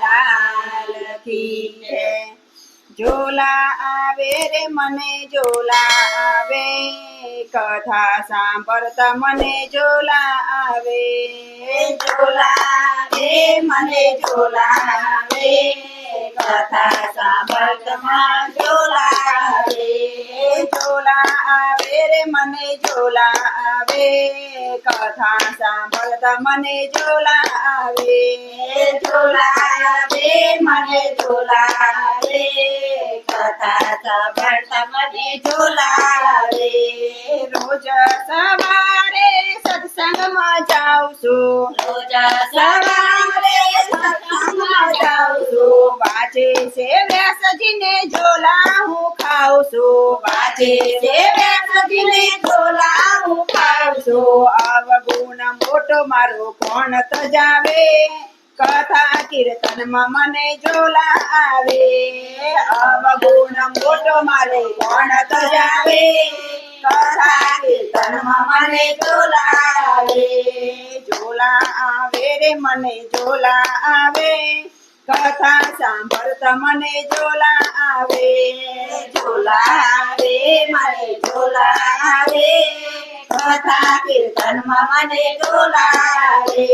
લાલ કી એ ઝોલા આવે રે મને ઝોલા આવે કથા સાંપરત મને ઝોલા આવે ઝોલા રે મને ઝોલા આવે કથા સાંપરત મને ઝોલા આવે रे मने झोला आवे कथा सांभत मने झोला आवे झोला वे मने झोला रे कथा सांभत मने झोला वे रोज सवारे सत्संग मचाऊ रोज सवारे सत्संग मचाऊ बाजे से व्यास जी ने झोला हूँ खाऊ દેવ્યાસ દિને ઝોલા ઉઠાવજો આવગુણમ બોટો મારો કોણ સજાવે કથા કીર્તન મમને ઝોલા આવે આવગુણમ બોટો મારે કોણ સજાવે કથા કીર્તન મમને ઝોલા આવે ઝોલા આવે રે મન ઝોલા આવે કથા સાંપરત મને ઝોલા આવે મને ઢોલાવે કથા કીર્તનમાં મને ઢોલાવે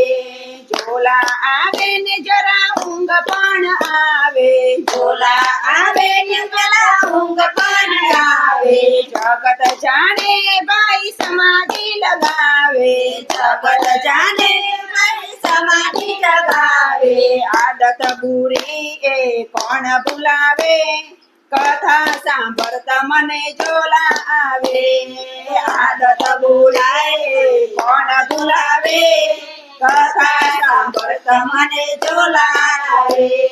ઢોલા આવે ને જરા ઊંઘ પણ આવે ઢોલા આવે ને જરા ઊંઘ પણ આવે જગત જાણે ભાઈ સમાધિ લગાવે જગત જાણે ભાઈ સમાધિ લગાવે આદત બુરી એ કોણ ભૂલાવે कथा साम्बर त मने आवे आदत बुलाए कन बुलावे कथा साम्बर त मने आवे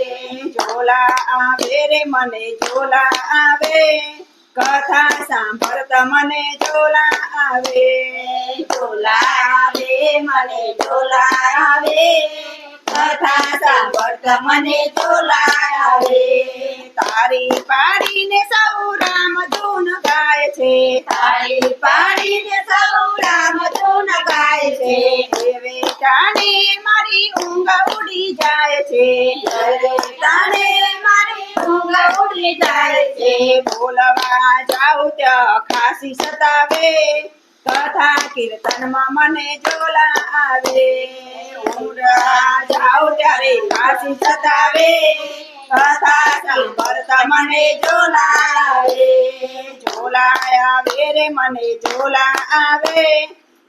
जोला आवे रे मने जोला आवे कथा साम्बर त मने जोला आवे जोला आवे मने जोला आवे कथा साम्बर त मने जोला आवे તારી પાડીને સૌ રામ ધૂન ગાય છે તારી પાડીને સૌ રામ ધૂન ગાય છે દેવે તાણે મારી ઊંઘ ઉડી જાય છે તાણે મારી ઊંઘ ઉડી જાય છે બોલવા જાઉ ત્યાં ખાસી સતાવે કથા કીર્તનમાં મને જોલા આવે ઊંડા જાઉં ત્યારે ખાસી સતાવે कथा संपर्त मने झोला आवे झोला आवे रे मने झोला आवे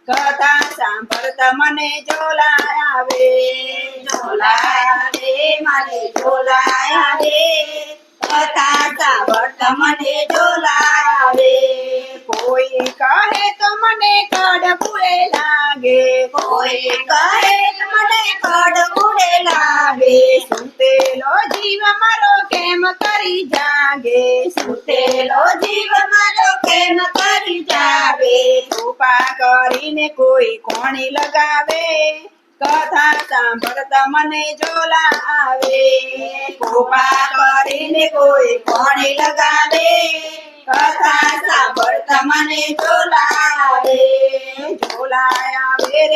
કથા સાંભળતા મને જોલાયા રે જોલાયા રે મને જોલાયા રે કથા સાંભળતા મને જોલાયા રે કોઈ કહે તો મને કડપુએ લાગે કોઈ કહે મને કડગુડે લાગે સુતેલો જીવ મારો કેમ કરી જાગે સુતેલો જીવ મારો કેમ કરી જાગે કૃપા કરીને કોઈ કોણી લગાવે કથા સાંભળતા મને જોલા આવે કૃપા કરીને કોઈ કોણી લગાવે કથા સાંભળતા મને જોલા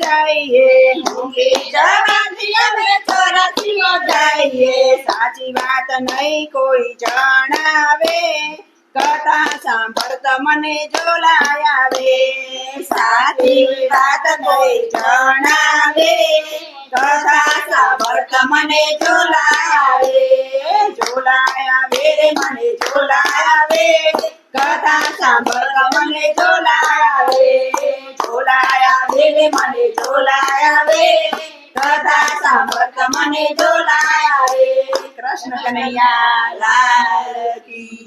जाइए में तो रसियो जाइए સાચી વાત નહીં કોઈ જણાવે કથા સાંભળતા મને જોલાયા વે સાચી વાત કોઈ જણાવે કથા સાંભળતા મને જોલાયા વે જોલાયા વે રે મને જોલાયા વે કથા સાંભળતા મને જોલાયા વે ઝોલાયા રે કથા સાંભળતા મને ઝોલાયા રે કૃષ્ણ કનૈયા લાલ કી